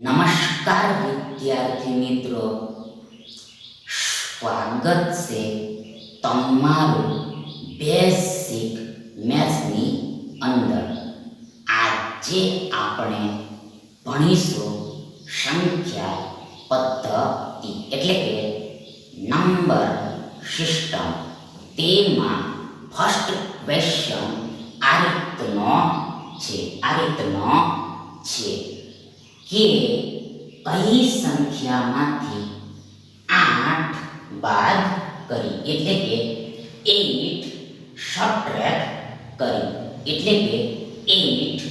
નમસ્કાર વિદ્યાર્થી મિત્રો. સ્વાગત છે તમારું બેસિક મેથ્સની અંદર. આજે આપણે ભણીશું સંખ્યા પદ્ધતિ એટલે કે નંબર સિસ્ટમ. તેમાં ફર્સ્ટ ક્વેશ્ચન આ રીતનો છે, આ રીતનો છે. કે કઈ સંખ્યામાંથી આઠ બાદ કરી એટલે કે એટ સબટ્રેક્ટ કરી એટલે કે એટ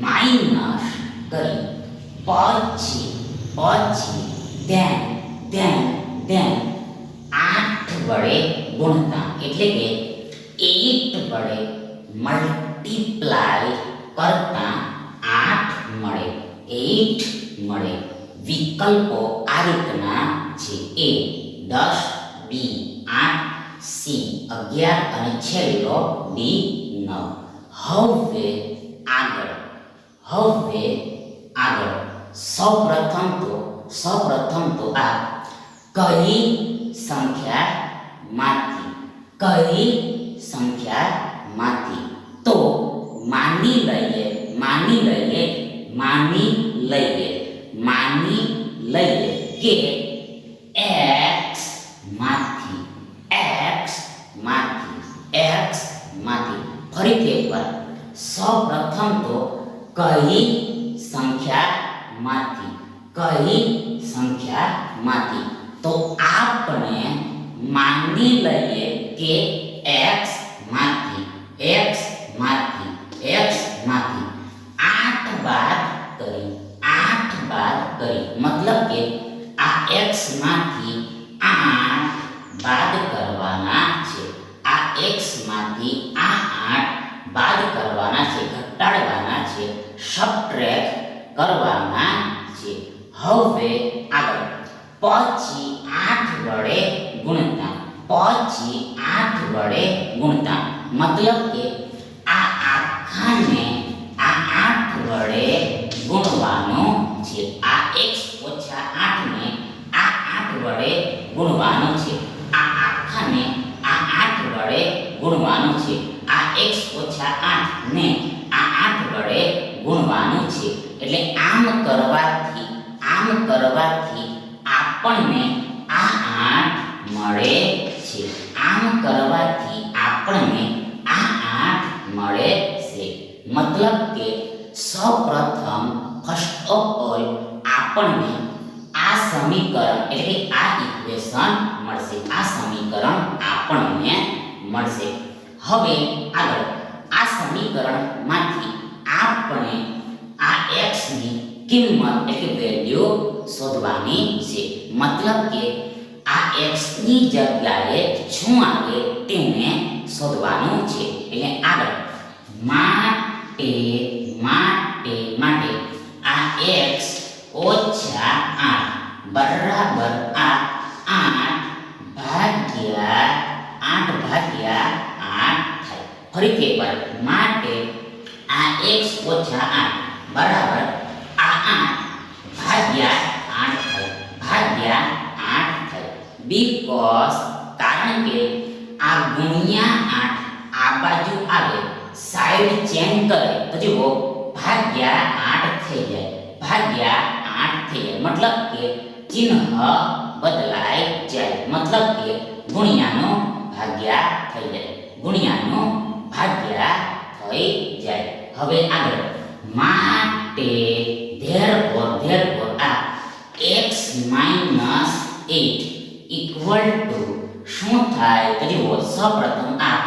માઇનસ કરી પછી પછી ધેન ધેન ધેન આઠ વડે ગુણતા એટલે કે એટ વડે મલ્ટીપ્લાય કરતા આઠ મળે એટ મળે. વિકલ્પો આ રીતના છે. એ દસ, બી આઠ, સી અગિયાર અને છેલ્લો ડી નવ. હવે આગળ. હવે આગળ. સૌપ્રથમ તો સૌપ્રથમ તો આ કઈ સંખ્યામાંથી કઈ સંખ્યામાંથી તો માની લઈએ માની લઈએ માની લઈએ માની લઈએ કે x માંથી x માંથી x માંથી ફરીથી એકવાર સૌપ્રથમ તો કઈ સંખ્યામાંથી કઈ સંખ્યામાંથી તો આપણે માની લઈએ કે આપણને મળશે. હવે આગળ. આ સમીકરણમાંથી આપણે આ x ની કિંમત, એટલે વેલ્યુ શોધવાની છે. મતલબ કે આ x ની જગ્યાએ શું આવે તેને શોધવાનું છે. એટલે આગળ. માટે માટે માટે આ x ઓછા આઠ, બરાબર આ આઠ ભાગ્યા આઠ ભાગ્યા આઠ થાય ફરીથી એકવાર માટે આ x ઓછા આઠ બરાબર આ આઠ ભાગ્યા આઠ થાય ભાગ્યા આઠ થાય બીકોઝ કારણ કે આ ગુણ્યા આઠ આ બાજુ આવે સાઈડ ચેન્જ કરે તો જુઓ ભાગ્યા આઠ થઈ જાય ભાગ્યા આઠ થઈ જાય મતલબ કે ચિહ્ન બદલાઈ જાય મતલબ કે ગુણ્યાનો ભાગ્યા થઈ જાય. ગુણ્યાનો ભાગ્યા થઈ જાય. હવે આગળ. માટે therefore therefore, આ x 8 ઇક્વલ ટુ શું થાય? તો જુઓ, સૌપ્રથમ આ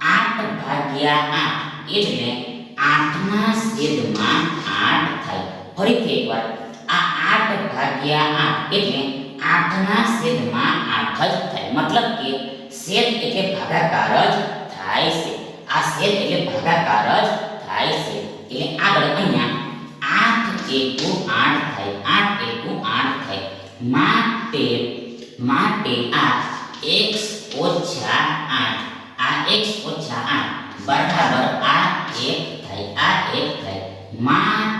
8 ભાગ્યા 8 એટલે 8 ના છેદમાં 8 થાય. ફરીથી એકવાર. આ 8 ભાગ્યા 8 એટલે 8 ના છેદમાં 8 જ થાય. મતલબ કે છેદ એટલે ભાગાકાર જ થાય છે આ છેદ એટલે ભાગાકાર જ થાય છે એટલે આગળ અહીંયા 8 એકુ 8 થાય 8 એકુ 8 થાય માટે માટે આ x ઓછા 8 આ x ઓછા 8 બરાબર આ 1 થાય આ 1 થાય માટે માટે માટે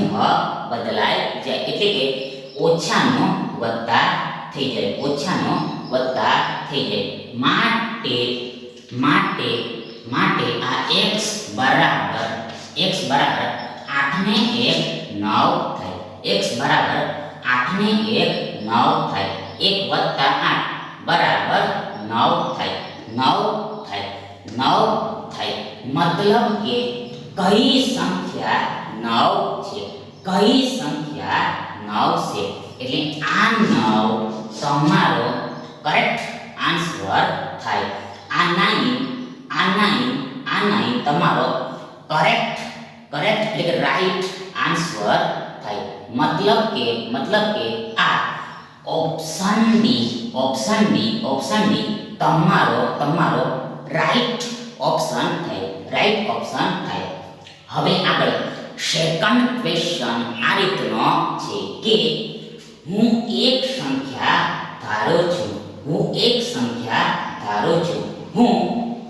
ચિહ્ન બદલાય જાય એટલે કે ઓછાનો વત્તા થઈ જાય ઓછાનો વત્તા થઈ જાય માટે માટે માટે આ x બરાબર x બરાબર 8 ને 1 9 થાય x બરાબર 8 ને 1 9 થાય 1 વત્તા 8 બરાબર 9 થાય 9 થાય 9 થાય મતલબ કે કઈ સંખ્યા 9 છે કઈ સંખ્યા 9 છે એટલે આ 9 તમારો કરેક્ટ આન્સર થાય આ 9 આ 9 આ 9 તમારો કરેક્ટ કરેક્ટ એટલે કે રાઈટ આન્સર થાય મતલબ કે મતલબ કે આ option D option D option D તમારો તમારો રાઈટ ઓપ્શન થાય રાઈટ ઓપ્શન થાય હવે આગળ સેકન્ડ ક્વેશ્ચન આ રીતનો છે કે હું એક સંખ્યા ધારું છું, હું એક સંખ્યા ધારું છું, હું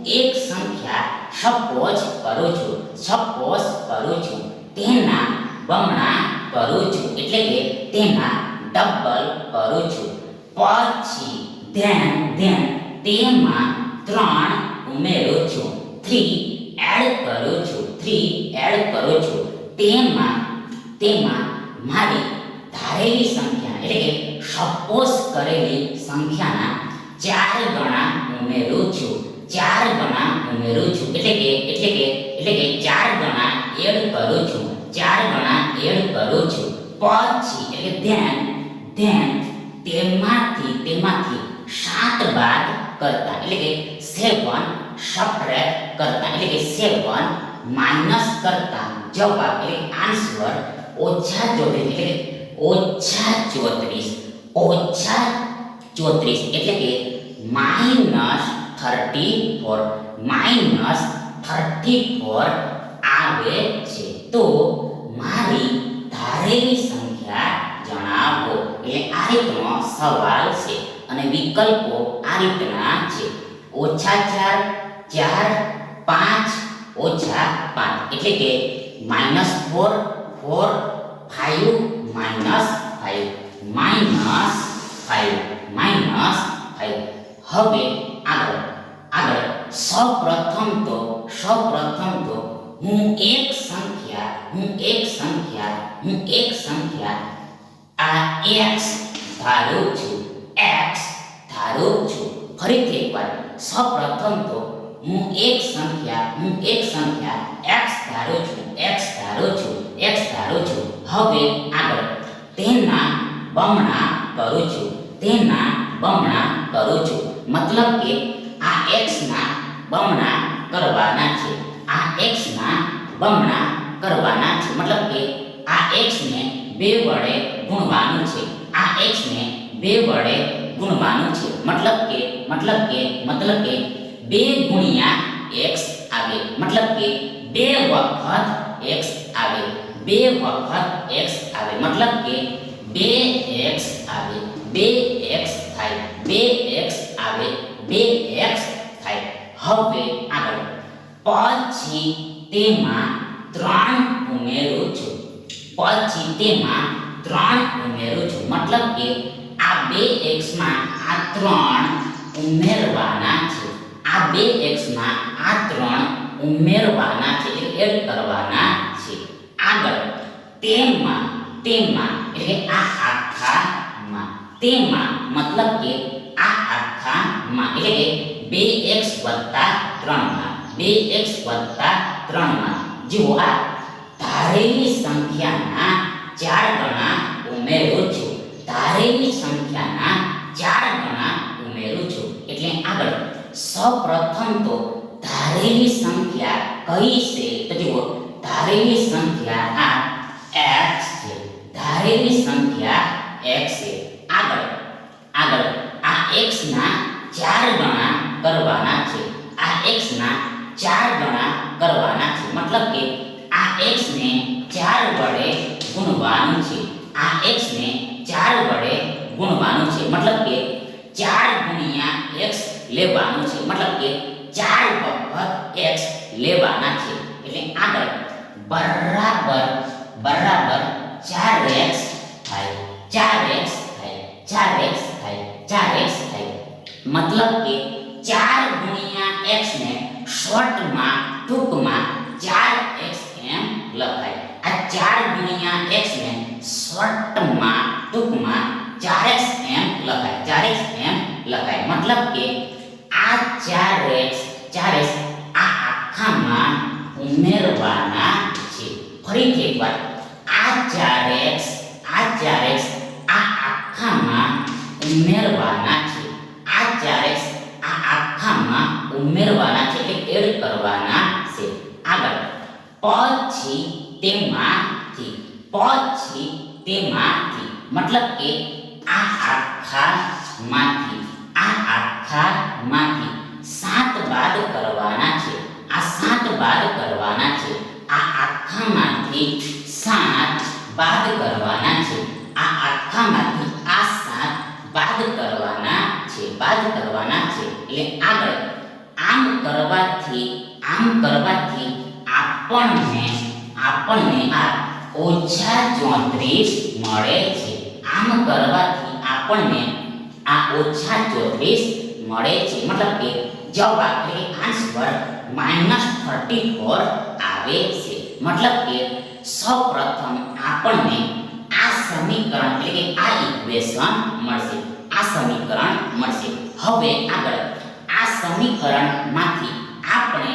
એક સંખ્યા સપોઝ કરું છું સપોઝ કરું છું, તેના બમણા કરું છું, એટલે કે તેના ડબલ કરું છું. પછી ધેન ધેન તેમાં ત્રણ ઉમેરું છું. થ્રી તેમાં તેમાં મારી ધારેલી સંખ્યા એટલે કે સપોઝ કરેલી સંખ્યાના ચાર ગણા ઉમેરું છું ચાર ગણા ઉમેરું છું એટલે કે એટલે કે એટલે કે ચાર ગણા એડ કરું છું ચાર ગણા એડ કરું છું પછી એટલે કે ધ્યાન ધ્યાન તેમાંથી તેમાંથી સાત બાદ કરતા એટલે કે સેવન સપરેટ કરતા એટલે કે સેવન માઇનસ કરતા જવાબ એટલે આન્સર ઓછા ચોત્રીસ એટલે ઓછા ચોત્રીસ ઓછા ચોત્રીસ એટલે કે minus thirty four, minus thirty four આવે છે. તો મારી ધારેલી સંખ્યા જણાવો. એટલે આ રીતનો સવાલ છે અને વિકલ્પો આ રીતના છે. ઓછા ચાર ચાર, પાંચ ઓછા પાંચ. એટલે કે minus four four five minus five minus five minus five હવે આગળ. આગળ. સૌપ્રથમ તો સૌપ્રથમ તો હું એક સંખ્યા, હું એક સંખ્યા, હું એક સંખ્યા. આ x ધારું છું. x ધારું છું. ફરીથી એકવાર. સૌપ્રથમ તો હું એક સંખ્યા, હું એક સંખ્યા, x ધારું છું, x ધારું છું, x ધારું છું. હવે આગળ. તેના બમણા કરું છું, તેના બમણા કરું છું. મતલબ કે આ x ના બમણા કરવાના છે. આ x ના બમણા કરવાના છે. મતલબ કે આ x ને બે વડે ગુણવાનું છે. આ x ને બે વડે ગુણવાનું છે. મતલબ કે મતલબ કે મતલબ કે બે ગુણ્યા x આવે મતલબ કે બે વખત x આવે બે વખત x આવે મતલબ કે બે x આવે બે x થાય બે x આવે બે x થાય હવે આગળ પછી તેમાં ત્રણ ઉમેરું છું પછી તેમાં ત્રણ ઉમેરું છું મતલબ કે આ બે x માં આ ત્રણ ઉમેરવાના છે આ બે x માં આ ત્રણ ઉમેરવાના છે એટલે એડ કરવાના છે આગળ તેમાં તેમાં એટલે આ આખામાં તેમાં મતલબ કે આ આખામાં એટલે કે બે x વત્તા ત્રણમાં બે x વત્તા ત્રણમાં જુઓ આ ધારેલી સંખ્યાના ચાર ગણા ઉમેરું છું ધારેલી સંખ્યાના ચાર ગણા ઉમેરું છું એટલે આગળ સૌપ્રથમ તો ધારેલી સંખ્યા કઈ છે તો જુઓ ધારેલી સંખ્યા આ x છે ધારેલી સંખ્યા x છે આગળ આગળ આ x ના ચાર ગણા કરવાના છે આ x ના ચાર ગણા કરવાના છે મતલબ કે આ x ને ચાર વડે ગુણવાનું છે આ x ને ચાર વડે ગુણવાનું છે મતલબ કે ચાર ગુણ્યા x લેવાનું છે મતલબ કે ચાર વખત x લેવાના છે આગળ બરાબર બરાબર ચાર એક્સ થાય ચાર એક્સ થાય ચાર એક્સ થાય ચાર એક્સ થાય મતલબ કે ચાર ગુણ્યા એક્સ ને શોર્ટમાં ટૂંકમાં ચાર એક્સ એમ લખાય આ ચાર ગુણ્યા એક્સ ને શોર્ટમાં ટૂંકમાં ચાર એક્સ એમ લખાય ચાર એક્સ એમ લખાય મતલબ કે આ ચાર એક્સ ચાર એક્સ આ આખામાં ઉમેરવાના છે ફરીથી એકવાર આ ચાર એક્સ આ ચાર એક્સ આ આખામાં ઉમેરવાના છે આ ચાર એક્સ આ આખામાં ઉમેરવાના છે એટલે એડ કરવાના છે આગળ પછી તેમાંથી પછી તેમાંથી મતલબ કે આ આખામાંથી આ આખામાંથી સાત બાદ કરવાના છે. આ સાત બાદ કરવાના છે. આ આખામાંથી સાત બાદ કરવાના છે. આ આખામાંથી આ સાત બાદ કરવાના છે. બાદ કરવાના છે. એટલે આગળ આમ કરવાથી આમ કરવાથી આપણને આપણને આ ઓછા ચોત્રીસ મળે છે. આમ કરવાથી આપણને આ ઓછા ચોત્રીસ મળે છે. મતલબ કે જવાબ એટલે આન્સર માઇનસ થર્ટી ફોર આવે છે. મતલબ કે સૌપ્રથમ આપણને આ સમીકરણ એટલે કે આ ઇક્વેશન મળશે. આ સમીકરણ મળશે. હવે આગળ આ સમીકરણમાંથી આપણે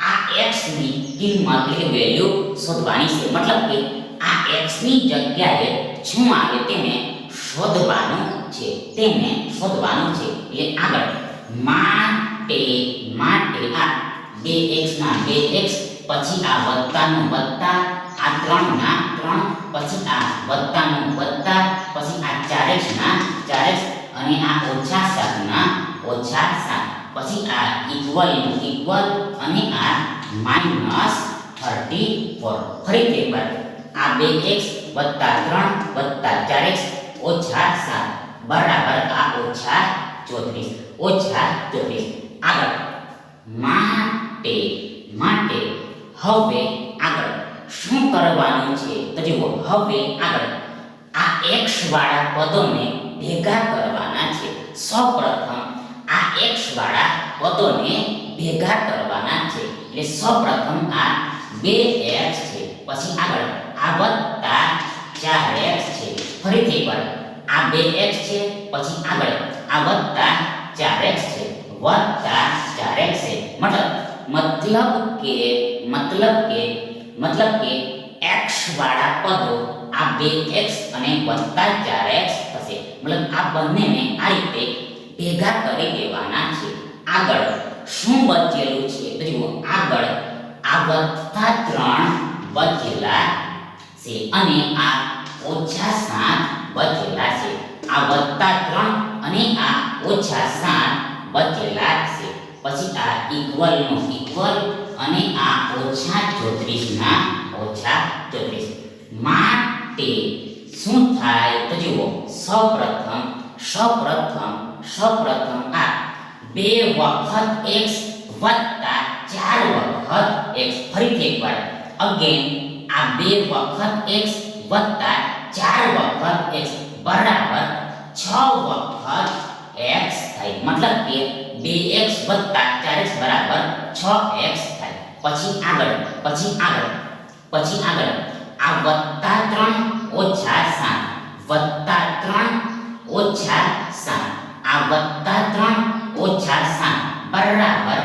આ x ની કિંમત એટલે વેલ્યુ શોધવાની છે. મતલબ કે આ x ની જગ્યાએ શું આવે? તેને શોધવાનું છે. તેને શોધવાનું છે. એટલે આગળ. માટે માટે આ 2x ના 2x પછી આ વત્તાનું વત્તા, આ 3 ના 3 પછી આ વત્તાનું વત્તા, પછી આ 4x ના 4x અને આ ઓછા 7 ના ઓછા 7 પછી આ ઇક્વલનું ઇક્વલ અને આ માઇનસ 34 ફરીથી એકવાર આ 2x 3 4x ઓછા 7 બરાબર આ ઓછા 34 ઓછા 34 આગળ. માટે માટે, હવે આગળ. શું કરવાનું છે? તો જુઓ, હવે આગળ. આ x વાળા પદોને ભેગા કરવાના છે. સૌપ્રથમ આ x વાળા પદોને ભેગા કરવાના છે. એટલે સૌપ્રથમ આ 2x છે. પછી આગળ. આ વત્તા 4x છે. ફરીથી એકવાર. આ 2x છે, પછી આગળ. આ વત્તા 4x છે. વત્તા 4x છે. મતલબ મતલબ કે મતલબ કે મતલબ કે x વાળા પદો આ 2x અને વત્તા 4x થશે. મતલબ આ બંનેને આ રીતે ભેગા કરી દેવાના છે. આગળ શું બચેલું છે? તો જુઓ, આગળ આ વત્તા 3 બચેલા છે અને આ ઓછા 7 બચેલા છે. આ વત્તા ત્રણ અને આ ઓછા સાત બચેલા છે. પછી આ ઇક્વલ નો ઇક્વલ અને આ ઓછા 34 ના ઓછા 34 માટે શું થાય? તો જુઓ, સૌપ્રથમ સૌપ્રથમ સૌપ્રથમ આ બે વખત x વત્તા ચાર વખત x. ફરીથી એકવાર. અગેન આ બે વખત x વત્તા ચાર વખત x બરાબર છ વખત x થાય. મતલબ કે 2x વત્તા 4x બરાબર 6x થાય. પછી આગળ પછી આગળ પછી આગળ. આ વત્તા 3 ઓછા 7 વત્તા 3 ઓછા 7 આ વત્તા 3 ઓછા 7 બરાબર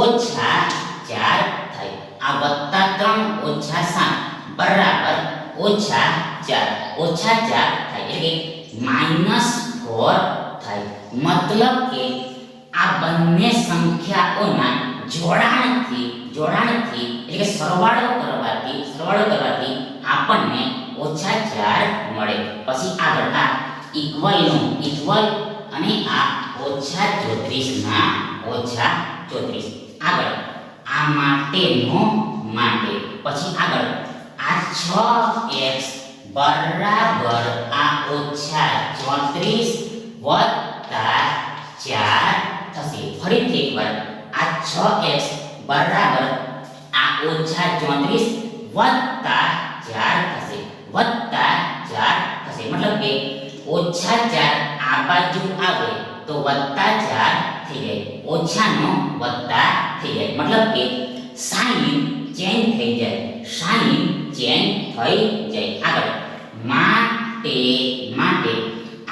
ઓછા 4 થાય. આ વત્તા 3 ઓછા 7 બરાબર ઓછા 4 ઓછા 4 થાય એટલે કે માઈનસ 4 થાય મતલબ કે આ બંને સંખ્યાઓના જોડાણથી જોડાણથી એટલે કે સરવાળો કરવાથી સરવાળો કરવાથી આપણને ઓછા 4 મળે પછી આગળ આ ઇક્વલ નું ઇક્વલ અને આ ઓછા 34 ના ઓછા 34 આગળ આ માટેનો માટે પછી આગળ આ 6x બરાબર આ ઓછા 34 વત્તા 4 થશે ફરીથી એકવાર આ 6x બરાબર આ ઓછા ચોત્રીસ વત્તા ચાર થશે વત્તા ચાર થશે મતલબ કે ઓછા ચાર આ બાજુ આવે તો વત્તા ચાર થઈ જાય ઓછાનો વત્તા થઈ જાય મતલબ કે સાઈન ચેન્જ થઈ જાય સાઈન ચેન્જ થઈ જાય. આગળ. માટે માટે.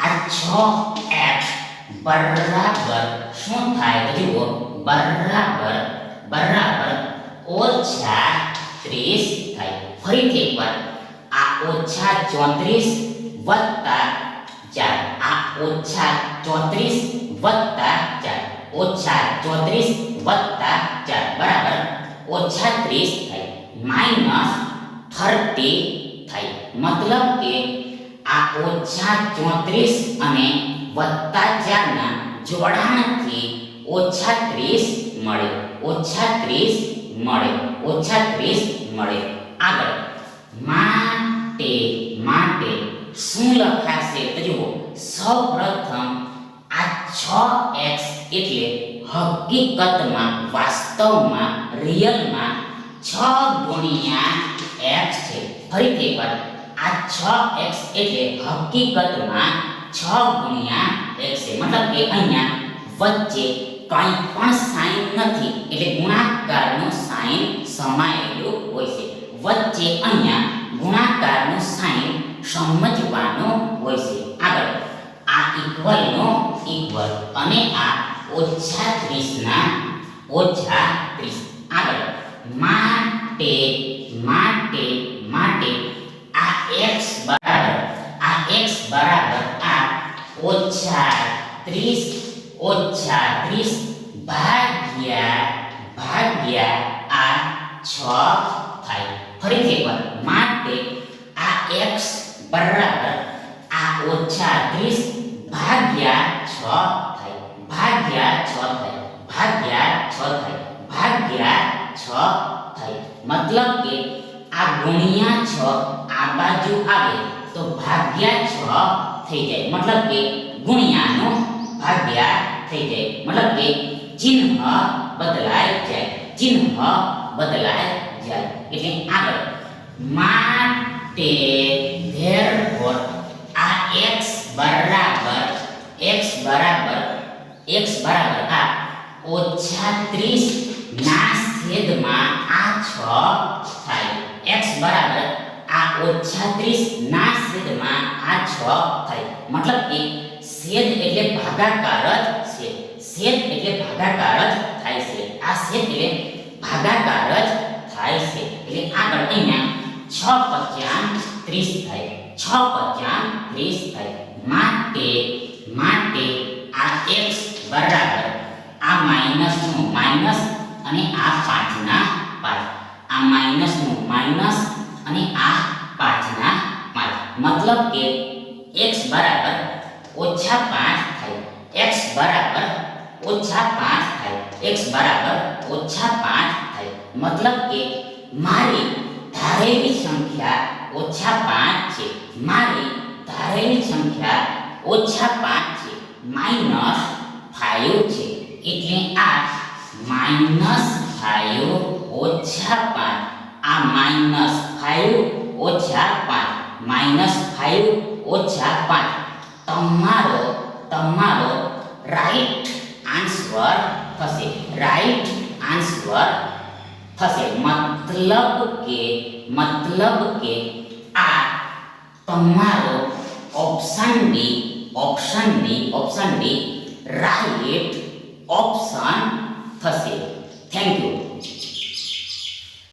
આ છ એક્સ બરાબર શું થાય તો જુઓ. બરાબર બરાબર ઓછા ત્રીસ થાય. ફરીથી એકવાર. આ ઓછા ચોત્રીસ વત્તા ચાર. આ ઓછા ચોત્રીસ વત્તા ચાર. ઓછા ચોત્રીસ વત્તા ચાર. બરાબર. ઓછા ત્રીસ થાય. માઇનસ થર્ટી થાય મતલબ કે આ ઓછા ચોત્રીસ અને વત્તા ચારના જોડાણથી ઓછા ત્રીસ મળે ઓછા ત્રીસ મળે ઓછા ત્રીસ મળે આગળ માટે માટે શું લખાશે તો જુઓ સૌપ્રથમ આ છ એક્સ એટલે હકીકતમાં વાસ્તવમાં રિયલમાં છ ગુણ્યા એક્સ છે. ફરીથી એકવાર આ છ એક્સ એટલે હકીકતમાં છ ગુણ્યા એક્સ છે. મતલબ કે અહીંયા વચ્ચે કંઈ પણ સાઈન નથી. એટલે ગુણાકારનું સાઈન સમાયેલું હોય છે. વચ્ચે અહીંયા ગુણાકારનું સાઈન સમજવાનું હોય છે. આગળ. આ ઇક્વલનો ઇક્વલ અને આ ઓછા ત્રીસના ઓછા ત્રીસ. આગળ. માટે માટે માટે આ x બરાબર, આ x બરાબર આ ઓછા ત્રીસ ઓછા ત્રીસ ભાગ્યા ભાગ્યા આ છ થાય. ફરીથી એકવાર માટે આ x બરાબર આ ઓછા ત્રીસ ભાગ્યા છ થાય. ભાગ્યા 6 થાય. ભાગ્યા 6 થાય. ભાગ્યા છ થાય મતલબ કે આ ગુણ્યા છ આ બાજુ આવે તો ભાગ્યા છ થઈ જાય મતલબ કે ગુણ્યાનો ભાગ્યા થઈ જાય મતલબ કે ચિહ્ન બદલાય જાય ચિહ્ન બદલાય જાય એટલે આગળ માટે therefore આ x બરાબર x બરાબર x બરાબર આ ઓછા ત્રીસ ના છેદમાં આ છ થાય x બરાબર આ ઓછા ત્રીસ ના છેદમાં આ છ થાય મતલબ કે છેદ એટલે ભાગાકાર જ છે છેદ એટલે ભાગાકાર જ થાય છે આ છેદ એટલે ભાગાકાર જ થાય છે એટલે આગળ અહીંયા છ પચામ ત્રીસ થાય છ પચામ ત્રીસ થાય માટે માટે આ x બરાબર આ માઇનસ નું માઇનસ અને આ પાંચના પાંચ આ માઇનસનું માઇનસ અને આ પાંચના પાંચ મતલબ કે x બરાબર ઓછા પાંચ થાય. x બરાબર ઓછા પાંચ થાય. x બરાબર ઓછા પાંચ થાય. મતલબ કે મારી ધારેલી સંખ્યા ઓછા પાંચ છે. મારી ધારેલી સંખ્યા ઓછા પાંચ છે. માઇનસ ફાઇવ છે. એટલે આ માઇનસ ફાઇવ ઓછા પાંચ. આ માઇનસ ફાઈવ ઓછા પાંચ. માઇનસ ફાઇવ ઓછા પાંચ. તમારો તમારો રાઈટ આન્સર થશે. રાઈટ આન્સર થશે. મતલબ કે મતલબ કે આ તમારો option D option D option D right option થશે. Thank you